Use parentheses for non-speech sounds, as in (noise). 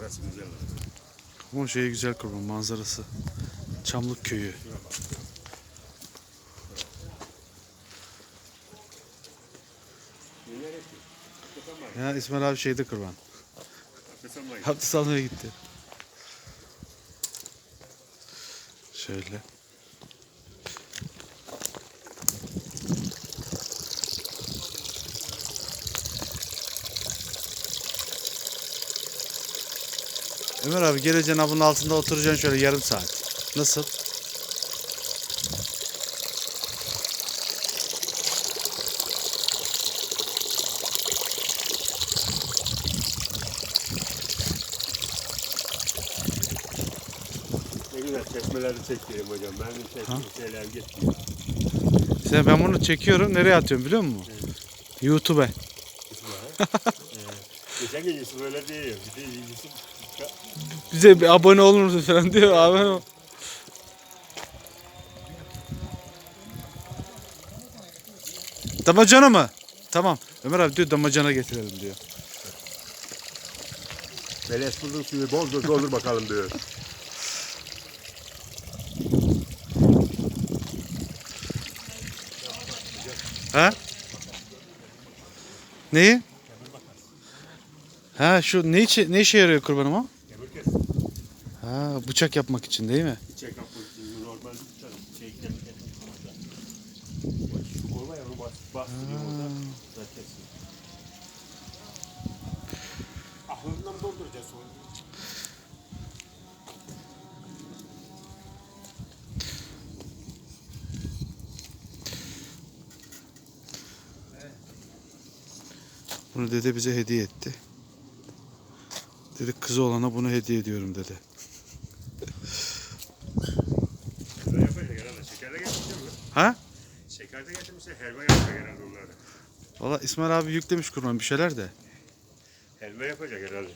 Burası güzel. Ama şey güzel kurban manzarası. Çamlık köyü. Ya İsmail abi şeyde kurban. Abdest almaya gitti. Şöyle. Ömer abi geleceksin abının altında oturacaksın şöyle yarım saat. Nasıl? Ne güzel çekmeleri çekiyorum hocam. Benim çektiğim şeyler gitmiyor. Sen ben bunu çekiyorum nereye atıyorum biliyor musun? YouTube'a. (laughs) Geçen gün Yusuf öyle değil. Bir de Yusuf Bize bir abone olur musun falan (laughs) diyor. Abone ol. Damacana mı? Tamam. Ömer abi diyor damacana getirelim diyor. Beleş buldun suyu doldur doldur bakalım diyor. Ha? Neyi? Ha şu ne, içi, ne işe yarıyor kurbanım o? Demir kes. Ha bıçak yapmak için değil mi? İçin normal canım. Şey. Şu bastırıyor orada. Da kesin. Ahırından dolduracağız. Bunu dede bize hediye etti. Dedi kızı olana bunu hediye ediyorum dedi. Ha? Şeker de getirmişse helva yapacak herhalde onları. Valla İsmail abi yüklemiş kurban bir şeyler de. Helva yapacak herhalde.